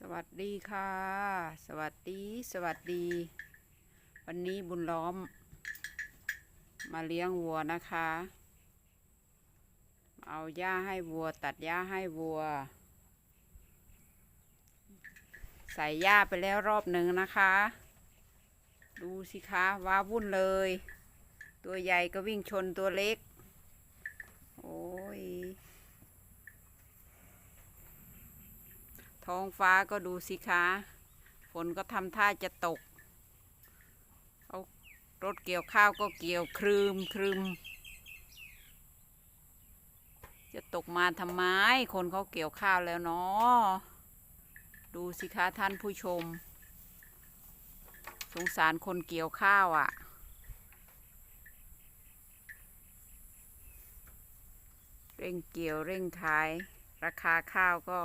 สวัสดีค่ะ สวัสดีสวัสดี วันนี้บุญล้อม มาเลี้ยงวัวนะคะ เอาหญ้าให้วัว ตัดหญ้าให้วัว ใส่หญ้าไปแล้วรอบหนึ่งนะคะ ดูสิคะว้าวุ่นเลย ตัวใหญ่ก็วิ่งชนตัวเล็ก โอ้ย ท้องฟ้าก็ดูสิคะฝนก็ทำท่าจะตกเอารถเกี่ยวข้าวก็เกี่ยวครึมครึมจะตกมาทำไม คนเขาเกี่ยวข้าวแล้วเนาะดูสิคะท่านผู้ชม สงสารคนเกี่ยวข้าวอะ่ะเร่งเกี่ยวเร่งขาย ราคาข้าวก็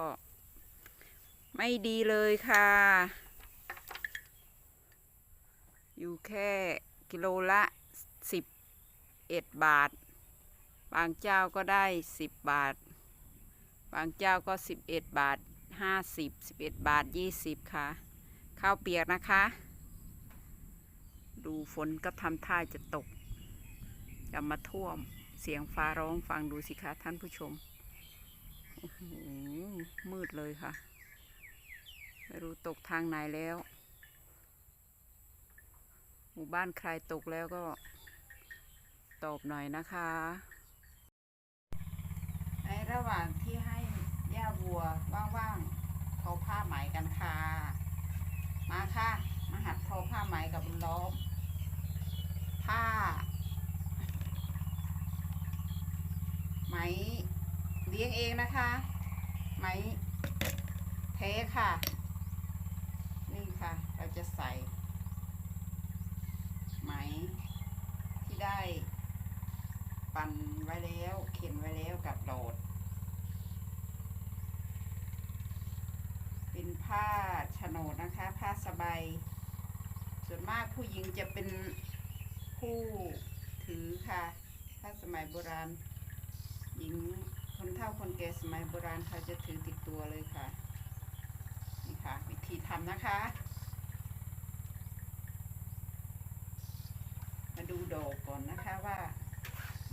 ไม่ดีเลยค่ะ อยู่แค่กิโลละสิบเอ็ดบาท บางเจ้าก็ได้สิบบาท บางเจ้าก็สิบเอ็ดบาทห้าสิบสิบเอ็ดบาทยี่สิบค่ะ ข้าวเปียกนะคะ ดูฝนก็ทำท่าจะตก จะมาท่วมเสียงฟ้าร้องฟังดูสิคะท่านผู้ชม โอ้โห มืดเลยค่ะ ไม่รู้ตกทางไหนแล้ว หมู่บ้านใครตกแล้วก็ตอบหน่อยนะคะ ในระหว่างที่ให้ย่าวัวว่างๆทอผ้าไหมกันค่ะ มาค่ะ มาหัดทอผ้าไหมกับบุญล้อมผ้า ไหมเลี้ยงเองนะคะ ไหมเทค่ะนี่ค่ะ เราจะใส่ ไหมที่ได้ ปั่นไว้แล้ว เขียนไว้แล้วกับโดด เป็นผ้าโฉนดนะคะ ผ้าสบายส่วนมากผู้หญิงจะเป็นผู้ถือค่ะ ถ้าสมัยโบราณ หญิงคนเฒ่าคนแก่สมัยโบราณเขาจะถือติดตัวเลยค่ะ นี่ค่ะ วิธีทำนะคะ มา ดูดอกก่อนนะคะว่า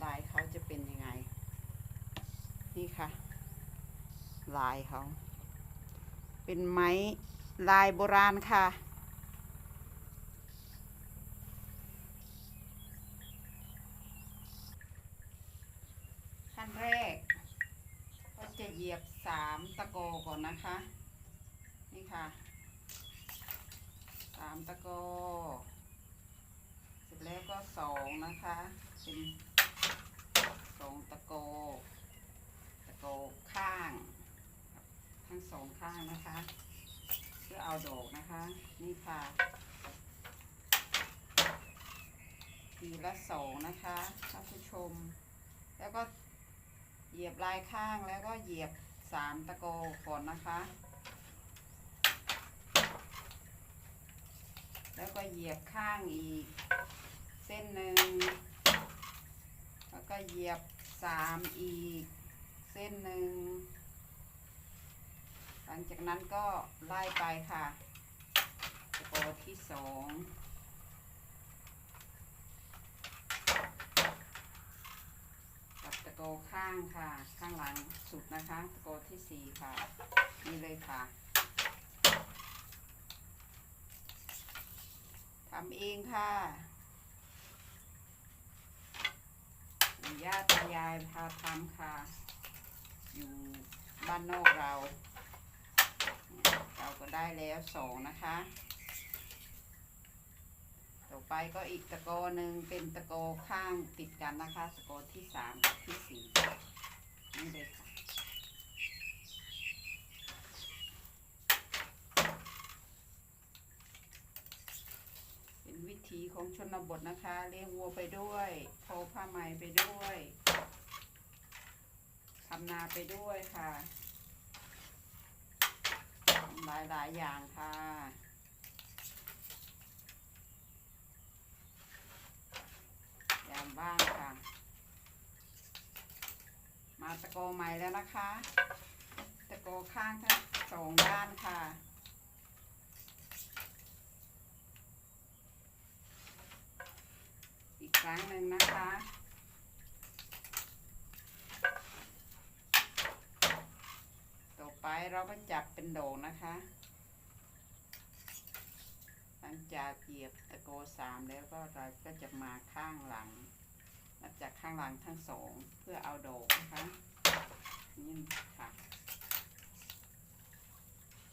ลายเขาจะเป็นยังไง นี่ค่ะ ลายเขา เป็นไม้ลายโบราณค่ะ ขั้นแรก ก็จะเหยียบสามตะโกก่อนนะคะ นี่ค่ะสามตะโก เสร็จแล้วก็สองนะคะ เป็นสองตะโก ตะโกข้าง ทั้งสองข้างนะคะ เพื่อเอาดอกนะคะ นี่ค่ะทีละสองนะคะท่านผู้ชม แล้วก็เหยียบลายข้างแล้วก็เหยียบสามตะโกก่อนนะคะ แล้วก็ เหยียบข้างอีก เส้นหนึ่ง แล้วก็เหยียบสามอีก เส้นหนึ่ง หลังจากนั้นก็ไล่ไปค่ะตะโกที่สองกับตะโกข้างค่ะ ข้างหลังสุดนะคะ ตะโกที่สี่ค่ะ นี่เลยค่ะำเองค่ะปู่ย่าตายายพาทำค่ะ อยู่บ้านนอกเรา เราก็ได้แล้วสองนะคะ ต่อไปก็อีกตะโกหนึ่งเป็นตะโกข้างติดกันนะคะ ตะโกที่สามกับที่สี่นี่เลยค่ะ เป็นวิ ถีของชนบทนะคะ เลี้ยงวัวไปด้วยโทอผ้าไหมไปด้วยทำนาไปด้วยค่ะหลายหลายอย่างค่ะ อย่ามว่างค่ะ มาตะโกใหม่แล้วนะคะ ตะโกข้างทั้งสองด้านค่ะ รั้งหนึ่งนะคะ ต่อไปเราก็จับเป็นโด่งนะคะ หลังจากเหยียบตะโกสามแล้วก็เราก็จะมาข้างหลังนับจากข้างหลังทั้งสองเพื่อเอาโด่งนะคะนี่ค่ะ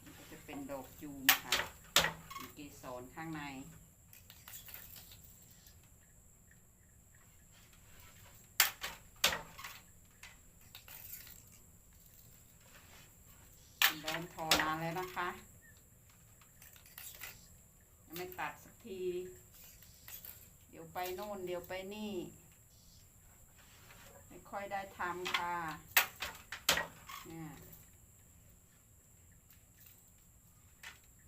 มันก็จะเป็นดอกจูมค่ะมีเกสรข้างใน เดินโทรนานแล้วนะคะ ยังไม่ตัดสัก ที เดี๋ยวไปโน่น เดี๋ยวไปนี่ ไม่ค่อยได้ทำค่ะเนี่ย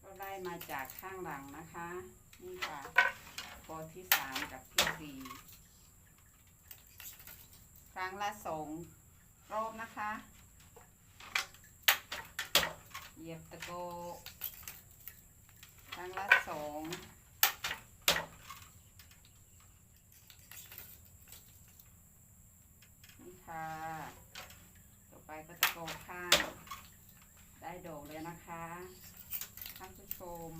ก็ได้มาจากข้างหลังนะคะ นี่ค่ะปรที่สามกับที่สี่ครั้งละสองรอบนะคะ เหยียบตะโกครั้งละสองนี่ ค่ะ ต่อไปก็ตะโกข้างได้โด่งเลยนะคะท่านผู้ชม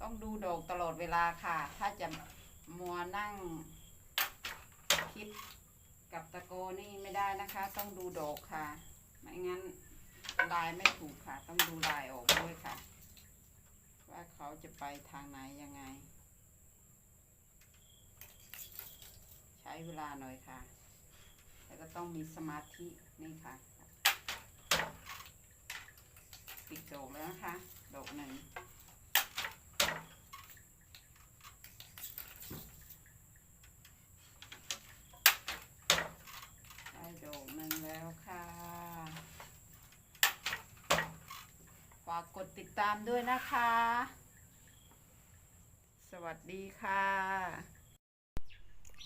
ต้องดูโด่งตลอดเวลาค่ะ ถ้าจะมัวนั่งคิดกับตะโกนี่ไม่ได้นะคะ ต้องดูโดกค่ะ ไม่งั้นลายไม่ถูกค่ะ ต้องดูลายออกด้วยค่ะ ว่าเขาจะไปทางไหนยังไง ช้เวลาหน่อยค่ะ แล้วก็ต้องมีสมาธินี่ค่ะ ปิดดกแล้วนะคะ โดกหนึ่งได้โดกหนึ่งแล้วค่ะฝากกดติดตามด้วยนะคะ สวัสดีค่ะ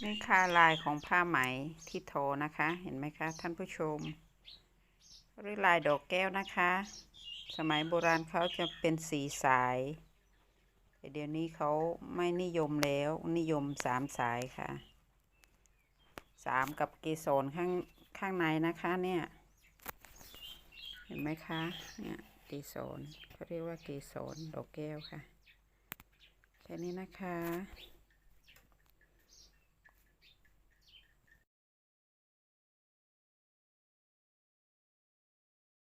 นี่ค่ะลายของผ้าไหมที่โทนะคะ เห็นไหมคะท่านผู้ชม หรือลายดอกแก้วนะคะ สมัยโบราณเขาจะเป็นสีสายแต่เดี๋ยวนี้เขาไม่นิยมแล้วนิยมสามสายค่ะสามกับเกสรข้างข้างในนะคะเนี่ย เห็นไหมคะเนี่ยเกสรเขาเรียกว่าเกสรดอกแก้วค่ะ แค่นี้นะคะ